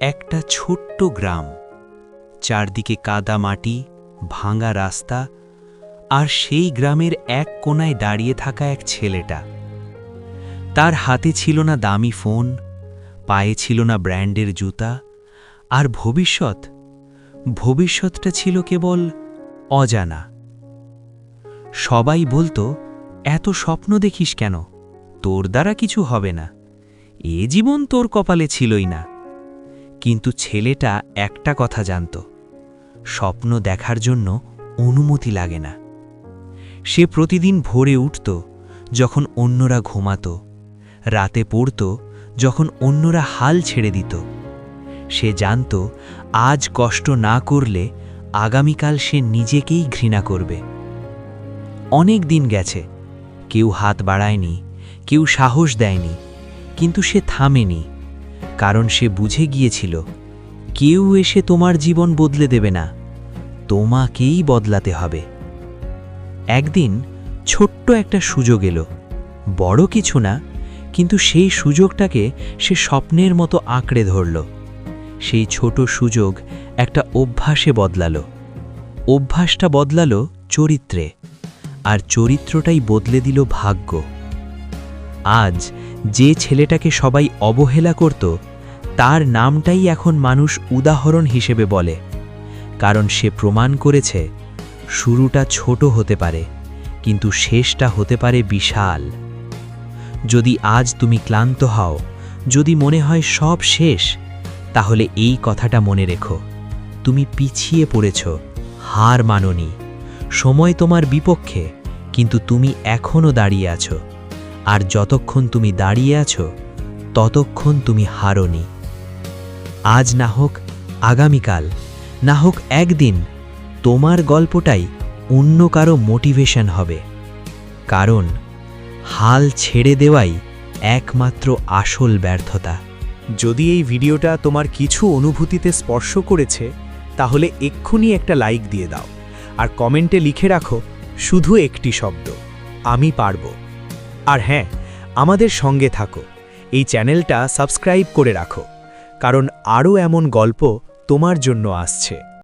একটা ছোট্ট গ্রাম। চারদিকে কাদা মাটি, ভাঙা রাস্তা আর সেই গ্রামের এক কোনায় দাঁড়িয়ে থাকা এক ছেলেটা। তার হাতে ছিল না দামি ফোন, পায়ে ছিল না ব্র্যান্ডের জুতা আর ভবিষ্যৎ। ভবিষ্যৎটা ছিল কেবল অজানা। সবাই বলতো, এত স্বপ্ন দেখিস কেন? তোর দ্বারা কিছু হবে না। এ জীবন তোর কপালে ছিলই না। কিন্তু ছেলেটা একটা কথা জানত। স্বপ্ন দেখার জন্য অনুমতি লাগে না। সে প্রতিদিন ভোরে উঠত, যখন অন্যরা ঘুমাত। রাতে পড়ত, যখন অন্যরা হাল ছেড়ে দিত। সে জানত, আজ কষ্ট না করলে আগামীকাল সে নিজেকেই ঘৃণা করবে। অনেক দিন গেছে, কেউ হাত বাড়ায়নি, কেউ সাহস দেয়নি, কিন্তু সে থামেনি। কারণ সে বুঝে গিয়েছিল, কেউ এসে তোমার জীবন বদলে দেবে না, তোমাকেই বদলাতে হবে। একদিন ছোট্ট একটা সুযোগ এলো, বড় কিছু না, কিন্তু সেই সুযোগটাকে সে স্বপ্নের মতো আঁকড়ে ধরল। সেই ছোট সুযোগ একটা অভ্যাসে বদলালো। অভ্যাসটা বদলালো চরিত্রে, আর চরিত্রটাই বদলে দিল ভাগ্য। আজ যে ছেলেটাকে সবাই অবহেলা করত, তার নামটাই এখন মানুষ উদাহরণ হিসেবে বলে। কারণ সে প্রমাণ করেছে, শুরুটা ছোট হতে পারে, কিন্তু শেষটা হতে পারে বিশাল। যদি আজ তুমি ক্লান্ত হও, যদি মনে হয় সব শেষ, তাহলে এই কথাটা মনে রেখো। তুমি পিছিয়ে পড়েছ, হার মাননি। সময় তোমার বিপক্ষে, কিন্তু তুমি এখনও দাঁড়িয়ে আছো। আর যতক্ষণ তুমি দাঁড়িয়ে আছো, ততক্ষণ তুমি হারনি। আজ না হোক আগামীকাল, না হোক একদিন, তোমার গল্পটাই অন্য কারও মোটিভেশন হবে। কারণ হাল ছেড়ে দেওয়াই একমাত্র আসল ব্যর্থতা। যদি এই ভিডিওটা তোমার কিছু অনুভূতিতে স্পর্শ করেছে, তাহলে এক্ষুনি একটা লাইক দিয়ে দাও। আর কমেন্টে লিখে রাখো, শুধু একটি শব্দ, আমি পারব। আর হ্যাঁ আমাদের সঙ্গে থাকো। এই চ্যানেলটা সাবস্ক্রাইব করে রাখো, কারণ আরও এমন গল্প তোমার জন্য আসছে।